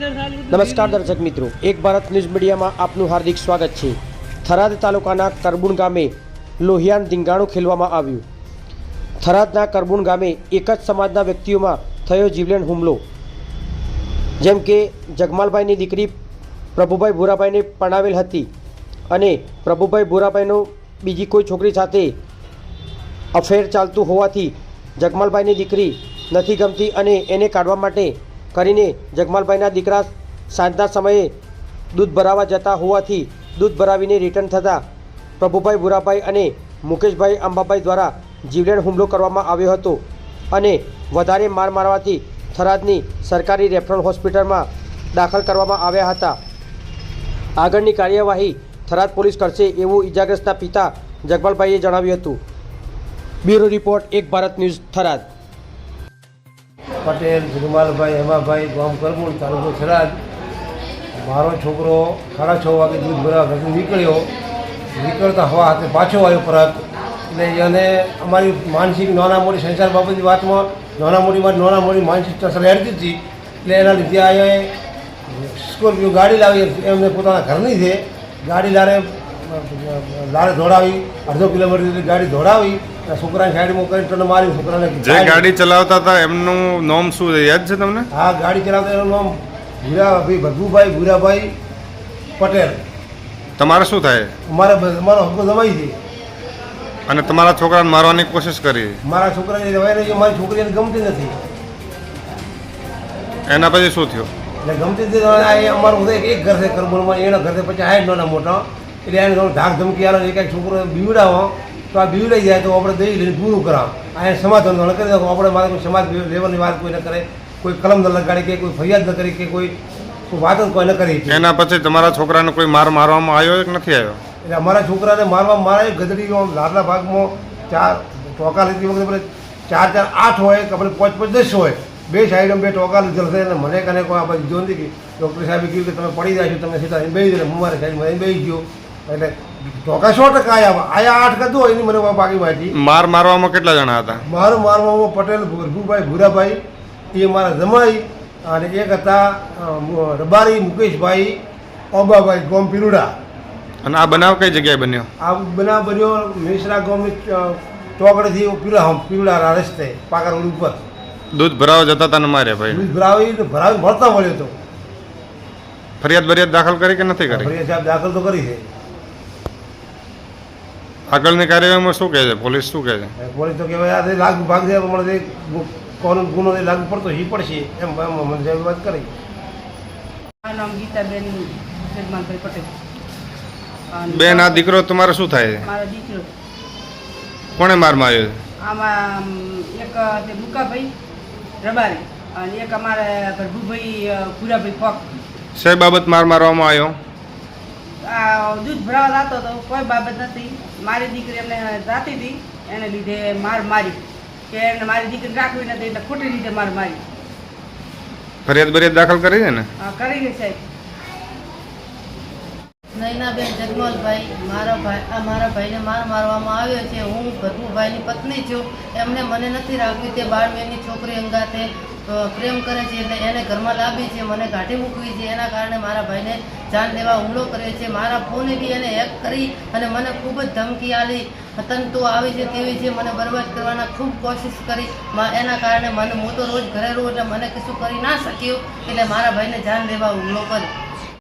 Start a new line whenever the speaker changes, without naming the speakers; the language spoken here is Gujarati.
નમસ્કાર દર્શક મિત્રો, એક ભારત ન્યૂઝ મીડિયામાં આપનું હાર્દિક સ્વાગત છે. થરાદ તાલુકાના કરબુણ ગામે લોહિયાન ધીંગાણું ખેલવામાં આવ્યું. થરાદના કરબુણ ગામે એક જ સમાજના વ્યક્તિઓમાં થયો જીવલેણ હુમલો. જેમ કે જગમાલભાઈની દીકરી પ્રભુભાઈ ભૂરાભાઈને પરણાવેલ હતી અને પ્રભુભાઈ ભૂરાભાઈનો બીજી કોઈ છોકરી સાથે અફેર ચાલતું હોવાથી જગમાલભાઈની દીકરી નથી ગમતી અને એને કાઢવા માટે કરીને જગમાલભાઈના દીકરા સાંજના સમયે દૂધ ભરાવા જતા હોવાથી દૂધ ભરાવીને રિટર્ન થતાં પ્રભુભાઈ ભૂરાભાઈ અને મુકેશભાઈ અંબાભાઈ દ્વારા જીવલેણ હુમલો કરવામાં આવ્યો હતો અને વધારે માર મારવાથી થરાદની સરકારી રેફરલ હોસ્પિટલમાં દાખલ કરવામાં આવ્યા હતા. આગળની કાર્યવાહી થરાદ પોલીસ કરશે એવું ઇજાગ્રસ્તના પિતા જગમાલભાઈએ જણાવ્યું હતું. બ્યુરો રિપોર્ટ એક ભારત ન્યૂઝ થરાદ.
પટેલ, જગમાલભાઈ, હેમાભાઈ, ગામ કરમૂળ તાલુકો થરાદ. મારો છોકરો સાડા છ વાગે દૂધ ભરાવા ઘરથી નીકળ્યો. નીકળતા હવા હાથે પાછો આવ્યો પરત એટલે એને અમારી માનસિક નાના મોટી સંસાર બાબતની વાતમાં નાના મોટીમાં નાના મોટી માનસિક અસર હેરતી હતી. એટલે એના લીધે આ સ્કોર્પિયો ગાડી લાવી, એમને પોતાના ઘરની છે ગાડી લારે લારે દોડાવી અડધો કિલોમીટર ગાડી દોડાવી છોકરાને સાઈડમાં કરી ટન મારી છોકરાને
જે ગાડી ચલાવતા હતા એમનું નામ શું છે? યાદ છે તમને?
હા ગાડી ચલાવતા એનું નામ ભૂરાભાઈ ભગુભાઈ ભૂરાભાઈ પટેલ.
તમારે શું થાય?
અમારે અમારો હક્કો દવાઈ છે.
અને તમારા છોકરાને મારવાની કોશિશ કરી?
મારા છોકરાને દવાઈ રહી મારી છોકરીને ગમતી નથી.
એના પછી શું થયું?
એટલે ગમતી નથી અમારું એક ઘર છે કરબુલમાં એના ઘર છે પછી આ નાના મોટા. એટલે એને થોડું ધાક ધમકી આવે એક એક છોકરો બીવડાવો તો આ બીવડાઈ જાય તો આપણે દઈ લઈને પૂરું કરાવ. આ એને સમાધાન ન કરી દો આપણે મારે કોઈ સમાજ લેવલની વાત કોઈ ન કરે કોઈ કલમ ન લગાડે કે કોઈ ફરિયાદ ન કરી કે કોઈ વાત જ કોઈ ન કરી.
એના પછી તમારા છોકરાને કોઈ માર મારવામાં આવ્યો કે નથી આવ્યો?
એટલે અમારા છોકરાને મારવા મારે ગધડીઓ લાડલા ભાગમાં ચાર ટોકા લીધી વખતે ચાર ચાર આઠ હોય કે આપણે પાંચ પાંચ દસ હોય. બે સાઈડમાં બે ટોકા લીધેલ છે અને મને કને કોઈ આપણે જોઈ નથી કે ડૉક્ટર સાહેબે કહ્યું કે તમે પડી જાય છો તમે સીધા બેસી દે હું મારે સાઈડમાં બેસી ગયો. એટલે ટોકા સો ટકા આવ્યા આયા આઠ કદું એની મને બાકી માહિતી
માર મારવામાં કેટલા જણા હતા?
મારું મારવામાં પટેલ ભરભુભાઈ ભૂરાભાઈ એ મારા જમાઈ અને એક હતા રબારી મુકેશભાઈ ઓબાભાઈ ગોમ પીરુડા.
અને આ બનાવ કઈ જગ્યાએ બન્યો?
આ બનાવ બન્યો મિશ્રા ગામની ચોકડેથી પીળા પીવડા રસ્તે પાકા રોડ ઉપર.
દૂધ ભરાવા જતા હતા ને માર્યા ભાઈ?
દૂધ ભરાવી ભરાવી મળતા મળ્યો તો.
ફરિયાદ બરિયાદ દાખલ કરી કે નથી કરી?
ફરિયાદ દાખલ તો કરી છે.
આગળની કાર્યવાહીમાં શું કહે છે? પોલીસ શું કહે છે?
પોલીસ તો કહેવાય આ લાગુ ભાગ છે પણ કોનો ગુનો લાગુ પડતો હી પડશે. એમ સાહેબ વાત કરી.
મારું નામ ગીતાબેન જગમાલભાઈ પટેલ.
બેન આ દીકરો તમારે શું થાય છે?
મારો દીકરો.
કોણે માર માર્યો છે?
આમાં એક તે મુકાભાઈ રબારી અને એક અમારે પ્રભુભાઈ ભૂરાભાઈ ફોક.
શે બાબત માર મારવામાં આવ્યો?
દૂધ ભરાવા જતો હતો કોઈ બાબત નથી. મારી દીકરી એમને જાતી હતી એને લીધે માર મારી. કે એને મારી દીકરી રાખવી નથી એટલે ખોટી રીતે માર મારી.
ફરિયાદ બરિયાદ દાખલ કરી છે ને?
હા કરી છે. સાહેબ
નૈનાબેન જગમલભાઈ મારા ભાઈ મારા ભાઈને માર મારવામાં આવ્યો છે. હું ભરભુભાઈની પત્ની છું. એમને મને નથી રાખવી તે બાળમેની છોકરી અંગાતે પ્રેમ કરે છે એટલે એને ઘરમાં લાવી છે, મને કાઢી મૂકવી છે. એના કારણે મારા ભાઈને જાન લેવા હુમલો કર્યો છે. મારા ફોને બી એને હેક કરી અને મને ખૂબ જ ધમકી આલી તંતુ આવી છે તેવી છે, મને બરબાદ કરવાના ખૂબ કોશિશ કરી. એના કારણે મને હું તો રોજ ઘરે રહું એટલે મને કશું કરી ના શક્યું. એટલે મારા ભાઈને જાન લેવા હુમલો કર્યો.